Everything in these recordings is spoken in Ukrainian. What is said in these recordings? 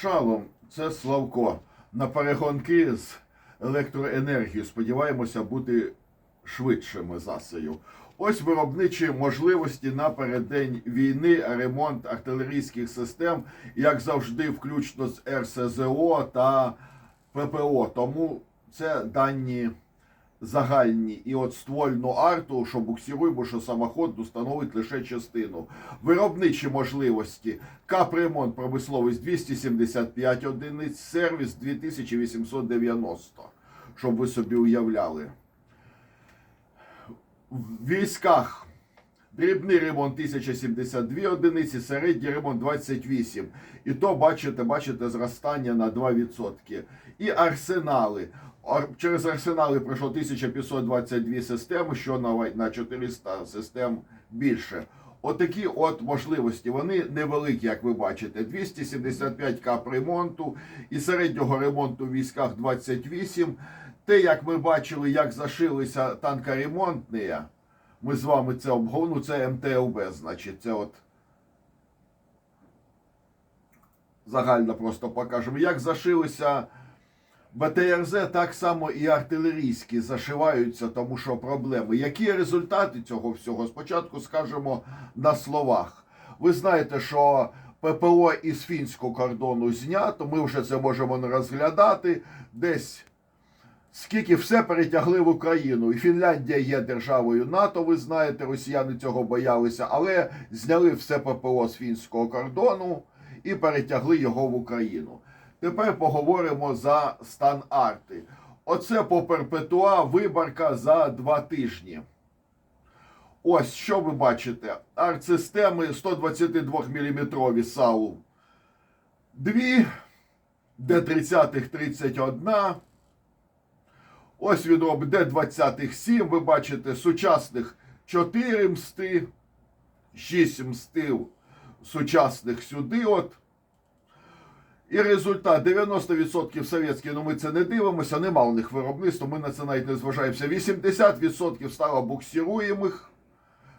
Шалом, це Славко. На перегонки з електроенергією сподіваємося бути швидшими засею. Ось виробничі можливості напереддень війни, ремонт артилерійських систем, як завжди, включно з РСЗО та ППО. Тому це дані загальні. І от ствольну арту, що буксируй, бо що самоходну становить лише частину. Виробничі можливості. Капремонт промисловість 275 одиниць, сервіс 2890, щоб ви собі уявляли. В військах дрібний ремонт 1072 одиниці, середній ремонт 28. І то бачите, бачите зростання на 2%. І арсенали. Через арсенали пройшло 1522 системи, що на, на 400 систем більше. Отакі от можливості. Вони невеликі, як ви бачите. 275 капремонту і середнього ремонту в військах 28. Те, як ми бачили, як зашилися танкоремонтні, ми з вами це обговорили, ну, це МТЛБ, значить, це от загально просто покажемо. Як зашилися БТРЗ, так само і артилерійські зашиваються, тому що проблеми. Які результати цього всього? Спочатку скажемо на словах. Ви знаєте, що ППО із фінського кордону знято, ми вже це можемо не розглядати. Десь скільки все перетягли в Україну. І Фінляндія є державою НАТО, ви знаєте, росіяни цього боялися, але зняли все ППО з фінського кордону і перетягли його в Україну. Тепер поговоримо за стан арти. Оце по перпетуа виборка за два тижні. Ось що ви бачите? Арт-системи 122 мм САУ. Дві, Д-30 31. Ось він робить Д-20 7. Ви бачите, сучасних 4 мсти, 6 мстив сучасних сюди. от. І результат 90% совєтські, ну ми це не дивимося, нема у них виробництва, ми на це навіть не зважаємося. 80% стало буксируємих.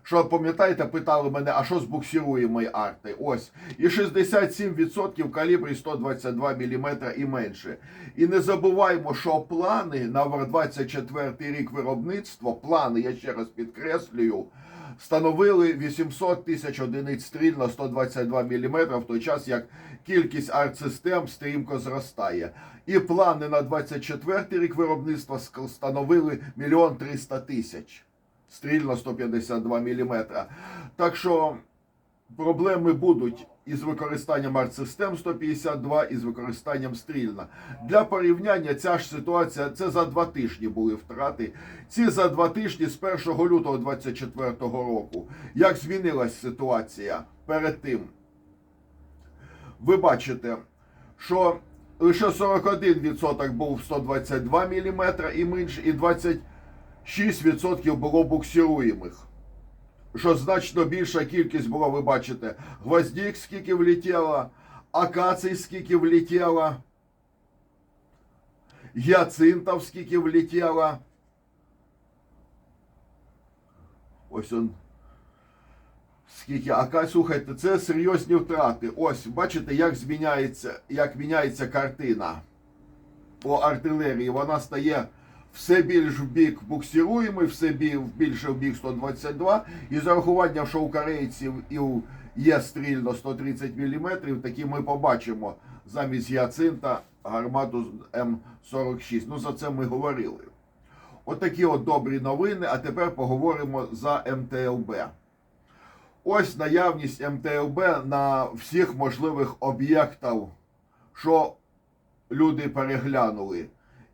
Що пам'ятаєте, питали мене, а що з буксируємої арти? Ось. І 67% калібрі 122 мм і менше. І не забуваємо, що плани на 24 рік виробництва, плани, я ще раз підкреслюю, становили 800 тисяч одиниць стріль на 122 мм, в той час як кількість артсистем стрімко зростає. І плани на 24 рік виробництва становили 1 300 тисяч стріль на 152 мм. Так що проблеми будуть із використанням артсистем 152 і з використанням стрільна. Для порівняння ця ж ситуація це за два тижні були втрати. Ці за два тижні з 1 лютого 24 року. Як змінилась ситуація перед тим? Ви бачите, що лише 41% був 122 мм і менше, і 26% було буксируємих. Що значно більша кількість було, ви бачите, гвоздик скільки влетіло, акацій скільки влетіло, гіацинтів скільки влетіло. Ось он. Скільки, а слухайте, це серйозні втрати. Ось, бачите, як зміняється, як міняється картина по артилерії. Вона стає все більш в бік буксируємий, все більше в бік 122. І з урахуванням, що у корейців і у є стрільно 130 мм, такі ми побачимо замість гіацинта гармату М46. Ну, за це ми говорили. Отакі от добрі новини. А тепер поговоримо за МТЛБ. Ось наявність МТЛБ на всіх можливих об'єктах, що люди переглянули.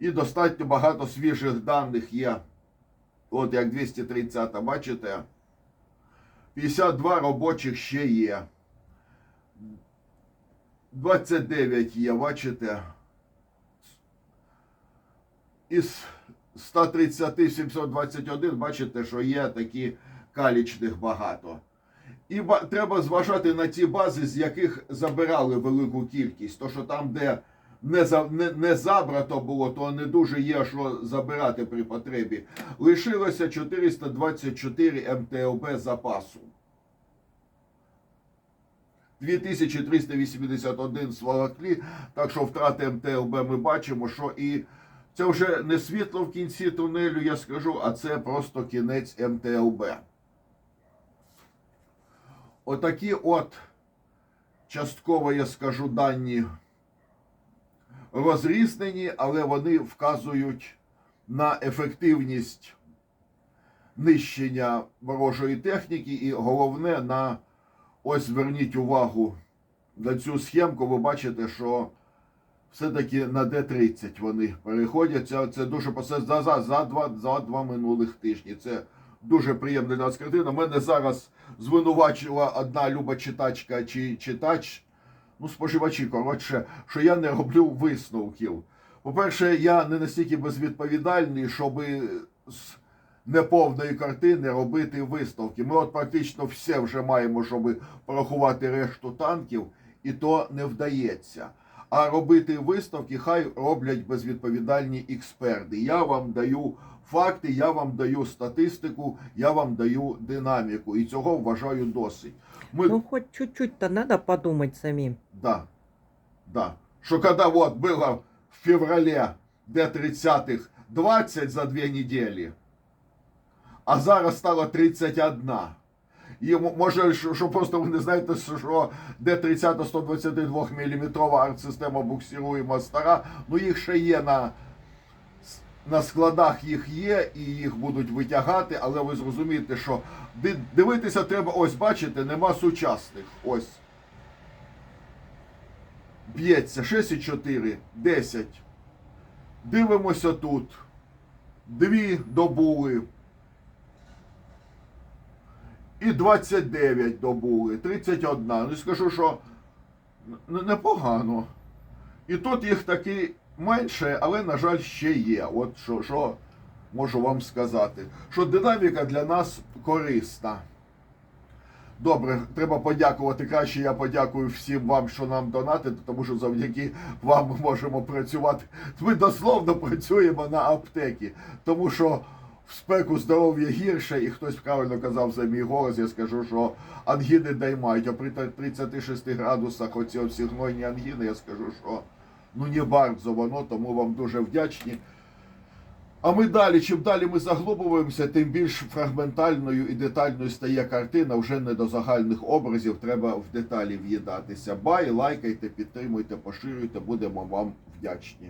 І достатньо багато свіжих даних є. От як 230, бачите? 52 робочих ще є. 29 є, бачите? Із 130 721, бачите, що є такі калічних багато. І треба зважати на ті бази, з яких забирали велику кількість. То що там, де не, за, не, не забрато було, то не дуже є що забирати при потребі. Лишилося 424 МТЛБ запасу. 2381 сволокли, так що втрати МТЛБ ми бачимо, що і це вже не світло в кінці тунелю, я скажу, а це просто кінець МТЛБ. Отакі от частково, я скажу, дані розрізнені, але вони вказують на ефективність нищення ворожої техніки, і головне на ось зверніть увагу на цю схемку. Ви бачите, що все-таки на Д-30 вони переходять. Це, дуже за, за, за, два, за два минулих тижні. Це дуже приємна для нас картина. Мене зараз звинувачила одна люба читачка чи читач, ну, споживачі, коротше, що я не роблю висновків. По-перше, я не настільки безвідповідальний, щоб з неповної картини робити висновки. Ми от практично все вже маємо, щоб порахувати решту танків, і то не вдається. А робити висновки хай роблять безвідповідальні експерти. Я вам даю факти, я вам даю статистику, я вам даю динаміку. І цього вважаю досить. Ми Ну, хоть чуть-чуть-то надо подумать самим. Да, да. Что когда вот было в феврале Д-30-х 20 за две недели, а зараз стало 31. І може, що що просто ви не знаєте, що Д-30 122 мм артсистема буксируємо стара, ну їх ще є на, на складах їх є, і їх будуть витягати, але ви зрозумієте, що дивитися треба, ось бачите, нема сучасних. Ось б'ється 6,4, 10. Дивимося тут. Дві добули. І 29 добули, 31. Ну скажу, що непогано. І тут їх таки менше, але, на жаль, ще є. От що, що можу вам сказати. Що динаміка для нас корисна. Добре, треба подякувати. Краще я подякую всім вам, що нам донатите, тому що завдяки вам ми можемо працювати. Ми дословно працюємо на аптекі, тому що в спеку здоров'я гірше, і хтось правильно казав за мій голос, я скажу, що ангіни даймають, а при 36 градусах оці всі гнойні ангіни, я скажу, що ну не bardzo воно, тому вам дуже вдячні. А ми далі, чим далі ми заглубуємося, тим більш фрагментальною і детальною стає картина. Вже не до загальних образів, треба в деталі в'їдатися. Бай, лайкайте, підтримуйте, поширюйте, будемо вам вдячні.